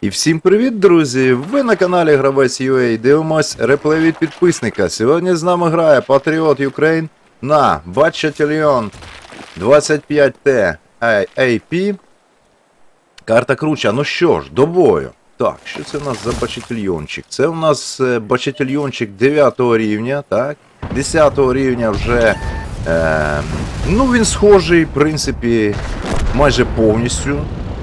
І всім привіт, друзі! Ви на каналі Гравець UA. Дивимось реплей від підписника. Сьогодні з нами грає Patriot Ukraine на Батчатільйон 25T AP. Карта круча. Ну що ж, до бою. Так, що це у нас за бачательйончик? Це у нас е, бачательйончик 9 рівня, так? 10 рівня вже. Е, ну, він схожий, в принципі, майже повністю.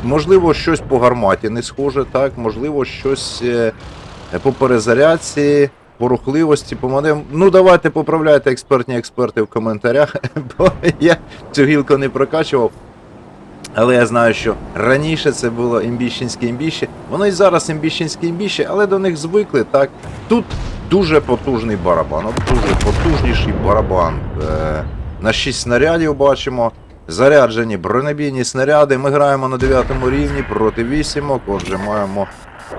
Можливо, щось по гарматі не схоже, так, можливо, щось е, по перезарядці, по рухливості, по модем. Ну, давайте поправляйте експертні експерти в коментарях, бо я цю гілку не прокачував. Але я знаю, що раніше це було імбіщенське імбіще. Воно і зараз імбіщенське імбіще, але до них звикли, так. Тут дуже потужний барабан, от дуже потужніший барабан. Е, на 6 снарядів бачимо. Заряджені бронебійні снаряди. Ми граємо на 9 рівні проти вісімок, отже, маємо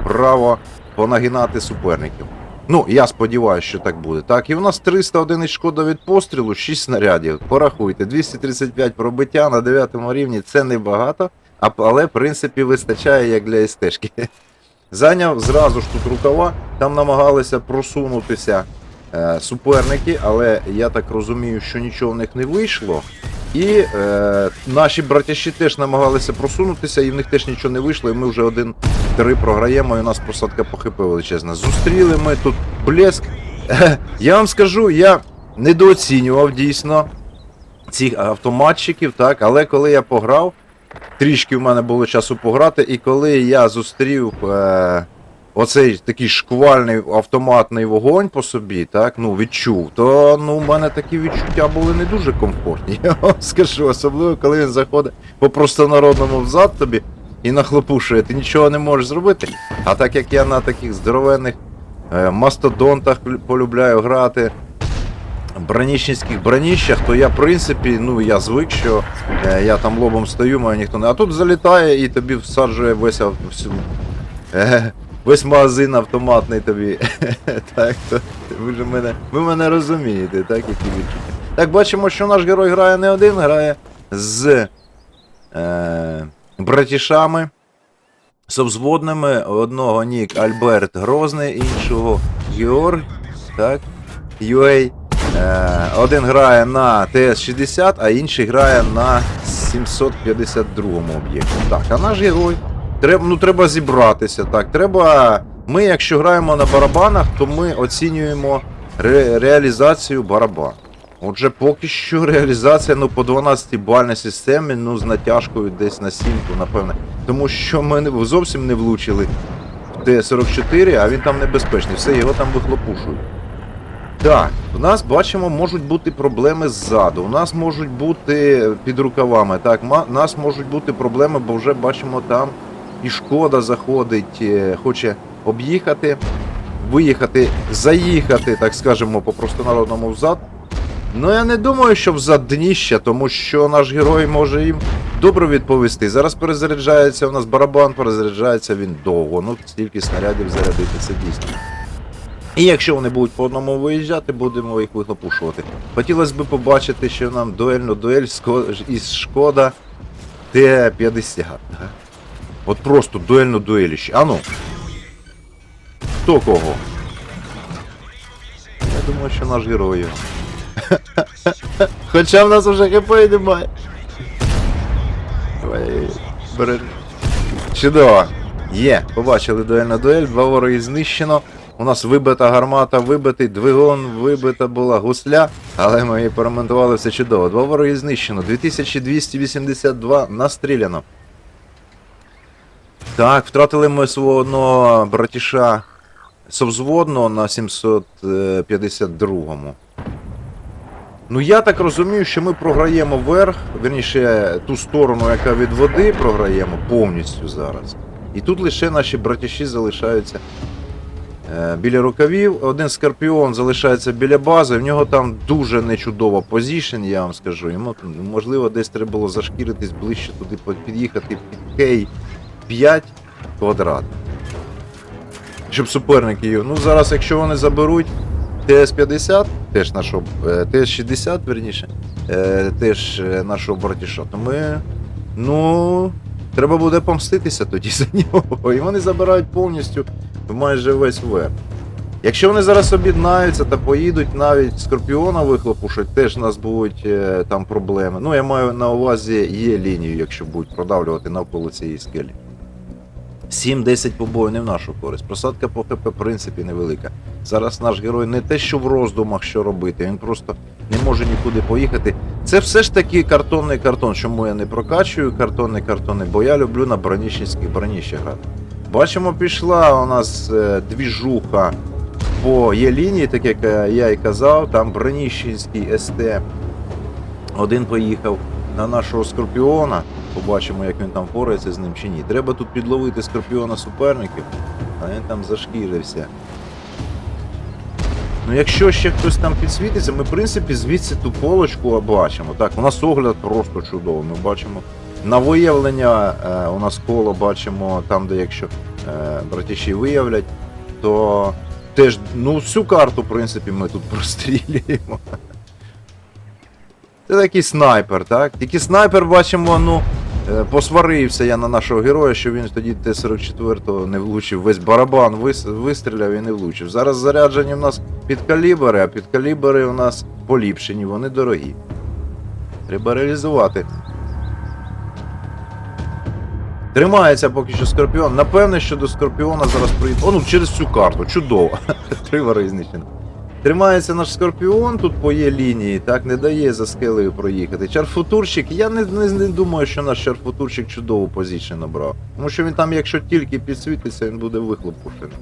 право понагинати суперників. Ну, я сподіваюся, що так буде. Так, і у нас 300 одиниць шкода від пострілу, 6 снарядів. Порахуйте, 235 пробиття на 9 рівні це небагато, але в принципі вистачає як для СТшки. Зайняв зразу ж тут рукава, там намагалися просунутися е, суперники, але я так розумію, що нічого в них не вийшло. І е, наші братяші теж намагалися просунутися, і в них теж нічого не вийшло, і ми вже один-три програємо, і у нас посадка по ХП величезна. Зустріли ми тут блеск. Я вам скажу, я недооцінював дійсно цих автоматчиків, так, але коли я пограв, трішки в мене було часу пограти, і коли я зустрів е, оцей такий шквальний автоматний вогонь по собі, так, ну, відчув, то ну, в мене такі відчуття були не дуже комфортні. Я вам скажу, особливо, коли він заходить по простонародному взад тобі і нахлопушує, ти нічого не можеш зробити. А так як я на таких здоровенних е, мастодонтах полюбляю грати, броніщенських броніщах, то я, в принципі, ну я звик, що е, я там лобом стою, мене ніхто не. А тут залітає і тобі всаджує весь е, весь магазин автоматний тобі. так, то ви ж мене, ви мене розумієте, так, які відчуття. Так, бачимо, що наш герой грає не один, грає з е, братішами. Совзводними одного нік Альберт Грозний, іншого Георг, так, UA. Е, один грає на ТС-60, а інший грає на 752 об'єкті. Так, а наш герой. Треба, ну, треба зібратися. Так, треба. Ми, якщо граємо на барабанах, то ми оцінюємо ре- реалізацію барабану. Отже, поки що реалізація ну, по 12-бальній системі, ну, з натяжкою десь на 7, напевне. Тому що ми зовсім не влучили в Т-44, а він там небезпечний. Все, його там вихлопушують. Так, у нас бачимо, можуть бути проблеми ззаду. У нас можуть бути під рукавами. Так, у нас можуть бути проблеми, бо вже бачимо там і шкода заходить, е, хоче об'їхати, виїхати, заїхати, так скажемо, по простонародному взад. Ну я не думаю, що взад дніща, тому що наш герой може їм добре відповісти. Зараз перезаряджається у нас барабан, перезаряджається він довго. Ну, стільки снарядів зарядити, це дійсно. І якщо вони будуть по одному виїжджати, будемо їх вихлопушувати. Хотілося б побачити, що нам дуельну дуель із Шкода Т-50. От просто дуельну дуеліще. Ану. Хто кого? Я думаю, що наш герой. Хоча в нас вже ХП немає. Бери. Чудово. Є, побачили дуельна дуель, два вороги знищено. У нас вибита гармата, вибитий двигун, вибита була гусля, але ми її поремонтували все чудово. Два вороги знищено, 2282 настріляно. Так, втратили ми свого одного братіша совзводного на 752-му. Ну я так розумію, що ми програємо верх, верніше ту сторону, яка від води програємо повністю зараз. І тут лише наші братіші залишаються е, біля рукавів. Один скорпіон залишається біля бази. В нього там дуже нечудова позішн, я вам скажу. Йому можливо десь треба було зашкіритись ближче туди під'їхати під кей 5 квадрат. Щоб суперники його. Ну зараз, якщо вони заберуть ТС-50, теж нашого е, ТС-60, верніше, е, теж е, нашого братіша, то ми. Ну. треба буде помститися тоді за нього. І вони забирають повністю майже весь верх. Якщо вони зараз об'єднаються та поїдуть навіть Скорпіона вихлопушать, теж у нас будуть там проблеми. Ну, я маю на увазі є лінію, якщо будуть продавлювати навколо цієї скелі. 7-10 побоїв не в нашу користь. Просадка по ХП, в принципі, невелика. Зараз наш герой не те, що в роздумах, що робити, він просто не може нікуди поїхати. Це все ж таки картонний картон, чому я не прокачую картонний картони, бо я люблю на броніщенських броніще грати. Бачимо, пішла у нас е, двіжуха по є лінії, так як е, я і казав, там броніщенський СТ. Один поїхав на нашого скорпіона. Побачимо, як він там впорається з ним чи ні. Треба тут підловити скорпіона суперників, а він там зашкірився. Ну, якщо ще хтось там підсвітиться, ми, в принципі, звідси ту полочку бачимо. Так, у нас огляд просто чудовий. Ми бачимо на виявлення, е, у нас коло бачимо там, де якщо е, братіші виявлять, то теж ну, всю карту, в принципі, ми тут прострілюємо. Це такий снайпер, так? Тільки снайпер бачимо, ну, посварився я на нашого героя, що він тоді Т-44 не влучив. Весь барабан вистріляв і не влучив. Зараз заряджені в нас під калібри, а під калібри у нас поліпшені, вони дорогі. Треба реалізувати. Тримається поки що Скорпіон. Напевне, що до Скорпіона зараз приїде. О, ну через цю карту, чудово. Три вари знищено. Тримається наш Скорпіон тут по є лінії, так, не дає за скелею проїхати. Чарфутурщик, я не, не, не думаю, що наш чарфутурщик чудову позицію набрав. Тому що він там, якщо тільки підсвітиться, він буде вихлопушений.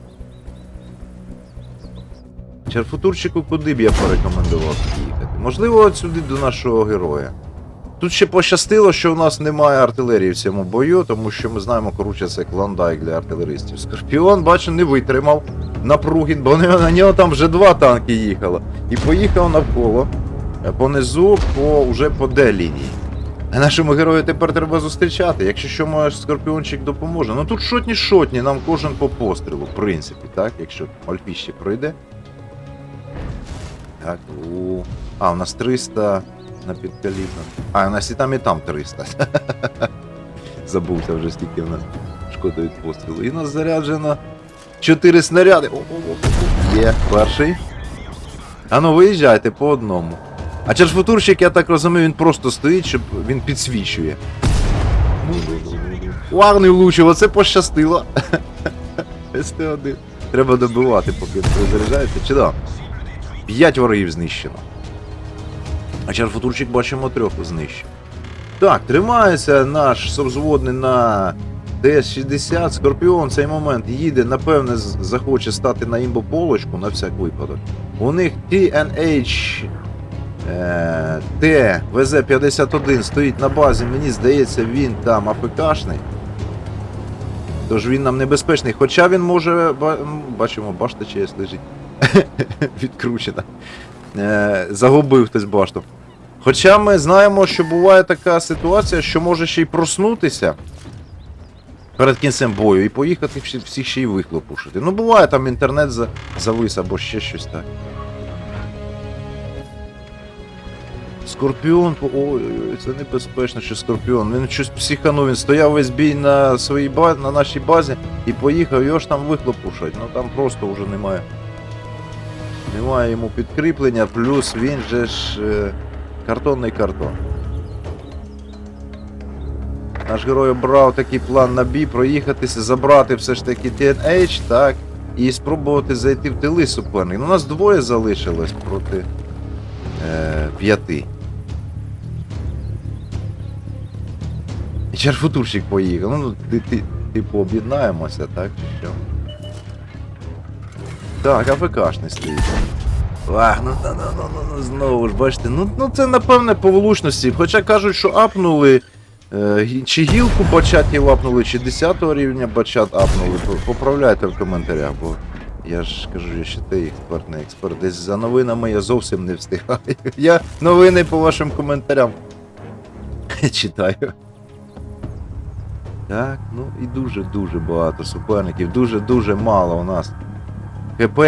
Чарфутурщику куди б я порекомендував їхати? Можливо, от сюди до нашого героя. Тут ще пощастило, що у нас немає артилерії в цьому бою, тому що ми знаємо, коротше, це клондайк для артилеристів. Скорпіон, бачу, не витримав напруги, бо на нього там вже два танки їхало. І поїхав навколо, е, понизу, по, уже по Д лінії. А нашому герою тепер треба зустрічати. Якщо що, може, скорпіончик допоможе. Ну тут шотні шотні, нам кожен по пострілу, в принципі, так? Якщо Альфіще пройде. Так, у. А, у нас 300 на підкалібно. А, у нас і там, і там 300. Забувся вже скільки в нас шкода від пострілу. І у нас заряджено 4 снаряди. О, о, о. Є, перший. А ну виїжджайте по одному. А чарфутурщик, я так розумію, він просто стоїть, щоб він підсвічує. Уар не влучив, оце пощастило. СТ-1. Треба добивати, поки заряджаєте. Чи да? П'ять ворогів знищено. А чарфутурчик бачимо трьох знищив. Так, тримається наш совзводний на ТС-60. Скорпіон в цей момент їде, напевне, захоче стати на імбополочку на всяк випадок. У них TNH е, Т ВЗ-51 стоїть на базі, мені здається, він там АФКшний. Тож він нам небезпечний. Хоча він може. Бачимо, башта чиясь лежить. Відкручена. Е, загубив хтось башту. Хоча ми знаємо, що буває така ситуація, що може ще й проснутися перед кінцем бою і поїхати всі- всіх ще й вихлопушити. Ну, буває, там інтернет за- завис або ще щось так. Скорпіон, ой-ой-ой, це небезпечно, що Скорпіон. Він щось психанув, він стояв весь бій на своїй базі, на нашій базі і поїхав, його ж там вихлопушать. Ну там просто вже немає. Немає йому підкріплення, плюс він же ж е, картонний картон. Наш герой обрав такий план на бій, проїхатися, забрати все ж таки TNH, так, і спробувати зайти в тили суперник. Ну, у нас двоє залишилось проти е, п'яти. І Чарфутурщик поїхав. Ну, ти, ти, типу, об'єднаємося, так? Що? Так, АФКшний стоїть. Ах, ну, ну, ну, ну, ну, ну знову ж бачите, ну, ну це напевне по влучності. Хоча кажуть, що апнули. е, Чи гілку бачатів апнули, чи 10 рівня бачат апнули. Поправляйте в коментарях, бо я ж кажу, я ще той експерт, не експерт. Десь за новинами я зовсім не встигаю. Я новини по вашим коментарям читаю. Так, ну і дуже-дуже багато суперників, дуже-дуже мало у нас. ХП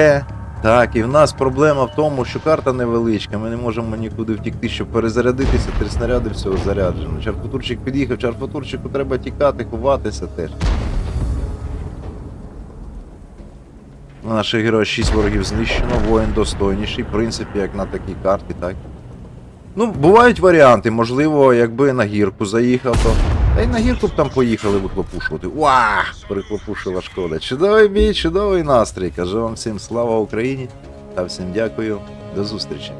Так, і в нас проблема в тому, що карта невеличка, ми не можемо нікуди втікти, щоб перезарядитися, три снаряди всього заряджено. Чарфутурчик під'їхав, чарфутурчику треба тікати, ховатися теж. Наших героїв 6 ворогів знищено, воїн достойніший, в принципі, як на такій карті, так. Ну, бувають варіанти, можливо, якби на гірку заїхав, то. Та й на гірку б там поїхали вихлопушувати. Уа! Перехлопушила шкода. Чудовий бій, чудовий настрій. Кажу вам всім слава Україні та всім дякую. До зустрічі.